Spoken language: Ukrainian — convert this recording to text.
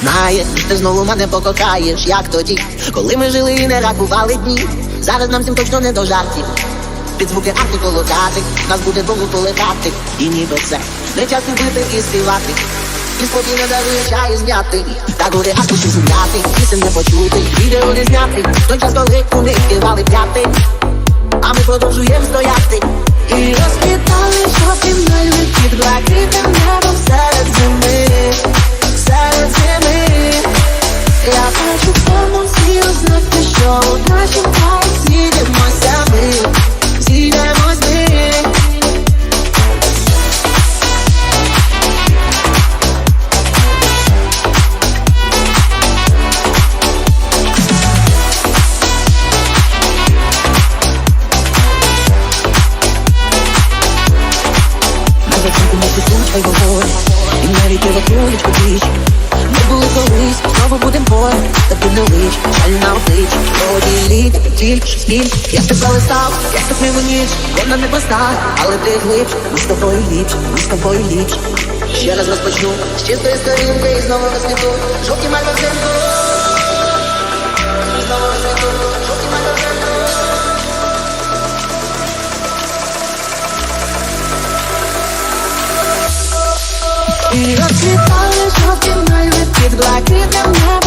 Знаєш, ти знову мене покохаєш, як тоді, коли ми жили і не рахували дні. Зараз нам всім точно не до жартів. Під звуки артикулу дати, нас буде довго полетати, і ніби це не час любити і співати. І спокійно дарує чаю зняти, так горе аркуші зняти, пісень не почути, відео не зняти, той час, коли у них співали п'яти, а ми продовжуємо стояти. І розквітали жовті мальви під зацінку ми пісучка й вогонь І навіть не вакуючку тіч Ми були колись, знову будем поряд. Тобі не лич, жаль на обличчі Воді літ, тільки ж біль Я ж тебе листав, я ступив у ніч Вона не проста, але ти глиб. Ми з тобою ліпш, ми з тобою ліпш. Ще раз розпочну, з чистої сторінки І знову розквіту, жовті мальва взимку І розквітали жовті мальви під блакитним небом